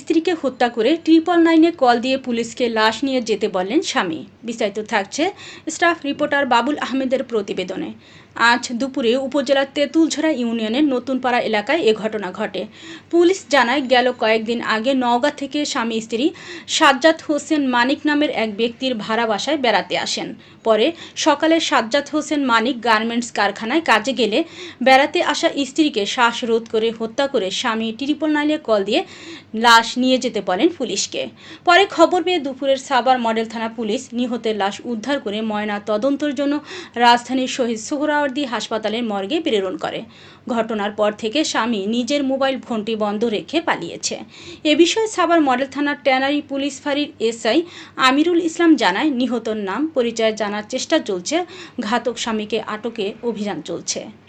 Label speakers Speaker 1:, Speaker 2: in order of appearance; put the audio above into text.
Speaker 1: স্ত্রীকে হত্যা করে ট্রিপল নাইনে কল দিয়ে পুলিশকে লাশ নিয়ে যেতে বললেন স্বামী। বিস্তারিত থাকছে স্টাফ রিপোর্টার বাবুল আহমেদের প্রতিবেদনে। আজ দুপুরে উপজেলার তেঁতুলঝরা ইউনিয়নের নতুনপাড়া এলাকায় এ ঘটনা ঘটে। পুলিশ জানায়, গেল কয়েকদিন আগে নওগাঁ থেকে স্বামী স্ত্রী সাজ্জাদ হোসেন মানিক নামের এক ব্যক্তির ভাড়া বাসায় বেড়াতে আসেন। পরে সকালে সাজ্জাদ হোসেন মানিক গার্মেন্টস কারখানায় কাজে গেলে বেড়াতে আসা স্ত্রীকে শ্বাসরোধ করে হত্যা করে স্বামী ট্রিপল নাইনে কল দিয়ে লাশ নিয়ে যেতে বলেন পুলিশকে। পরে খবর পেয়ে দুপুরের সাবার মডেল থানা পুলিশ নিহতের লাশ উদ্ধার করে ময়না তদন্তের জন্য রাজধানীর শহীদ সোহরাওয়ার্দী হাসপাতালের মর্গে প্রেরণ করে। ঘটনার পর থেকে স্বামী নিজের মোবাইল ফোনটি বন্ধ রেখে পালিয়েছে। এ বিষয়ে সাবার মডেল থানার ট্যানারি পুলিশ ফাঁড়ির এসআই আমিরুল ইসলাম জানায়, নিহতর নাম পরিচয় জানার চেষ্টা চলছে, ঘাতক স্বামীকে আটকে অভিযান চলছে।